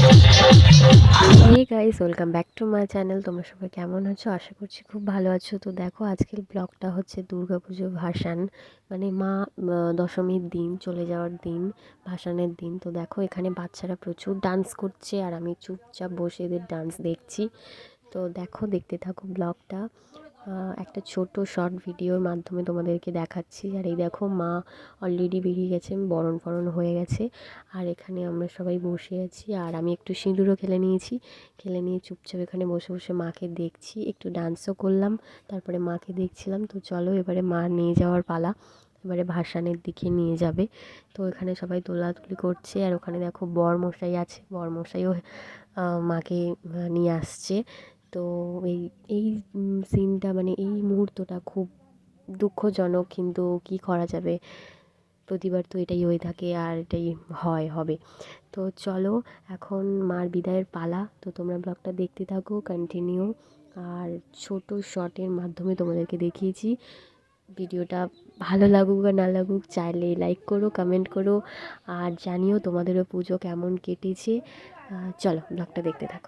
Hey guys welcome back to my channel তোমরা সবাই কেমন আছো? আশা করছি খুব ভালো আছো। তো দেখো, আজকের ব্লগটা হচ্ছে দুর্গাপুজো ভাসান। মানে মা দশমীর দিন, চলে যাওয়ার দিন, ভাসানের দিন। তো দেখো, এখানে বাচ্চারা প্রচুর ডান্স করছে আর আমি চুপচাপ বসে এদের ডান্স দেখছি। তো দেখো, দেখতে থাকো ব্লগটা একটা ছোট শর্ট ভিডিওর মাধ্যমে তোমাদেরকে দেখাচ্ছি। আর এই দেখো মা অলরেডি বেরিয়ে গেছে, বরণ ফরণ হয়ে গেছে। আর এখানে আমরা সবাই বসে আছি। আর আমি একটু সিঁদুরও খেলে নিয়েছি। খেলে নিয়ে চুপচাপ এখানে বসে বসে মাকে দেখছি। একটু ডান্সও করলাম, তারপরে মাকে দেখছিলাম। তো চলো এবারে মা নিয়ে যাওয়ার পালা। এবারে ভাসানের দিকে নিয়ে যাবে। তো এখানে সবাই দোলাতুলি করছে। আর ওখানে দেখো বর মশাই আছে। বর মশাইও মাকে নিয়ে আসছে। তো এই এই সিনটা মানে এই মুহূর্তটা খুব দুঃখজনক কিন্তু কি করা যাবে? প্রতিবার তো এটাই হয়ে থাকে আর এটাই হয়, হবে। তো চলো, এখন মার বিদায়ের পালা। তো তোমরা ব্লগটা দেখতে থাকো কন্টিনিউ আর ছোট শর্টের মাধ্যমে তোমাদেরকে দেখিয়েছি। ভিডিওটা ভালো লাগুক আর না লাগুক, চাইলে লাইক করো কমেন্ট করো। আর জানিও তোমাদেরও পুজো কেমন কেটেছে। চলো, ব্লগটা দেখতে থাকো।